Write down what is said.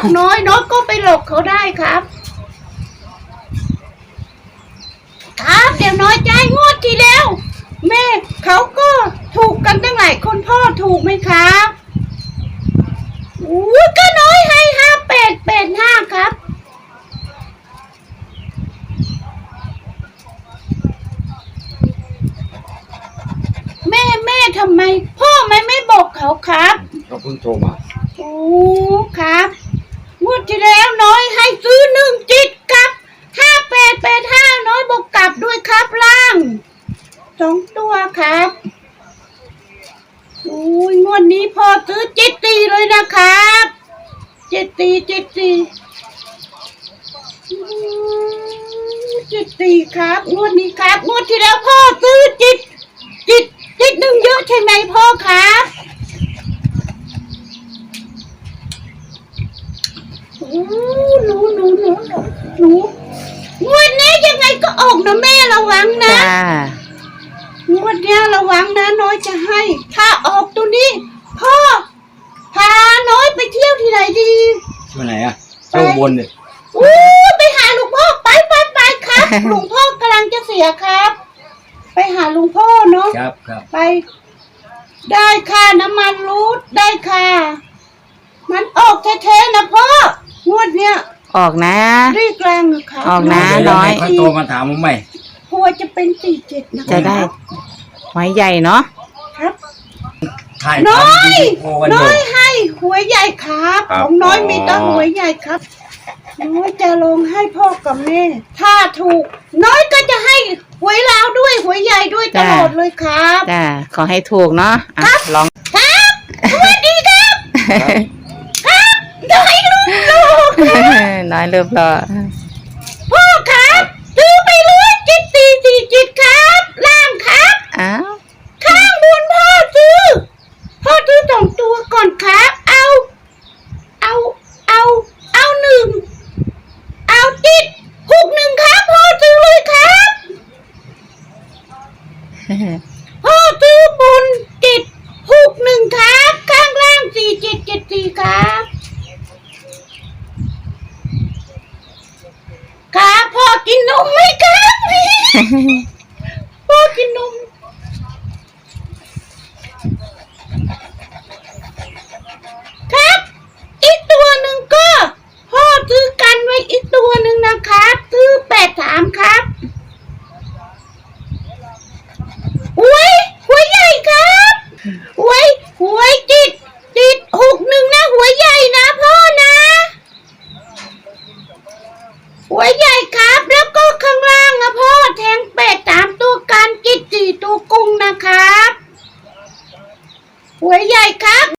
กน้อยน้อยก็ไปหลบเขาได้ครับ ครับเดี๋ยวน้อยใจงวดที่แล้ว แม่เขาก็ถูกกันตั้งหลายคนพ่อถูกไหมครับอู้ก็น้อยให้ห้าแปดแปดห้าครับแม่แม่ทำไม พ่อไม่ไม่บอกเขาครับ เขาเพิ่งโทรมา โอ้ ครับ วดที่แล้วน้อยให้ซื้อหนึ่งจิตกับห้าแปดแปดห้าน้อยบอกกลับด้วยครับล่างสองตัวครับโอ้ยงวดนี้พ่อซื้อเจ็ดตีเลยนะครับเจ็ดตีเจ็ดตีเจ็ดตีครับงวดนี้ครับงวดที่แล้วพ่อซื้อจิตจิตจิตหนึ่งเยอะใช่ไหมพ่อครับ โอ้หนูหนูหนู หนูหนูงวดนี้ยังไงก็ออกนะแม่ระวังนะจ้างวดเนี้ยระวังนะน้อยจะให้ ถ้าออกตัวนี้ พ่อ พาน้อยไปเที่ยวที่ไหนดีที่ไหนอะเจ้าบนเนี่ยอู้ไปหาหลวงพ่อไปไปไปครับ หลวงพ่อกำลังจะเสียครับ ไปหาหลวงพ่อเนาะครับครับ ไป ได้ค่ะน้ำมันรูดได้ค่ะ มันออกแท้ๆนะพ่องวดเนี้ย ออกนะรีบแรงนะครับออกนะ เดี๋ยวน้อยค่อยโทรมาถามผมใหม่ กลัวจะเป็นสี่เจ็ดนะจะได้หอยใหญ่เนาะครับ ถ่ายน้อย ทำวิดีโอกันอน้อยู่ยให้หวยใหญ่ครับ ครับของน้อยอ๋อมีแตั้งหวยใหญ่ครับน้อยจะลงให้พ่อกับแม่ ถ้าถูก น้อยก็จะให้หวยลาวด้วยหวยใหญ่ด้วยตลอดเลยครับ จ้าขอให้ถูกเนาะอะลอง ครับสวัสดีครับ ครับน้อย ลูกลูกน้อยรูปรอพ่อครับซื้อไปเลยจิตสี่สี่จิตครับ ล่างครับอ้าวข้างบนพ่อซื้อพ่อซื้อสองตัวก่อนครับ เอา เอาเอาเอาหนึ่งเอาจิตหกหนึ่งครับพ่อซื้อเลยครับพ่อซื้อบนจิตหกหนึ่งครับ ข้างล่างสี่เจ็ดเจ็ดสี่ครับครับพ่อกินนมไหมครับ พ่อกินนมครับ อีกตัวหนึ่งก็พ่อซื้อกันไว้อีกตัวหนึ่งนะครับซื้อแปดสามครับอุ้ยหัวใหญ่ครับ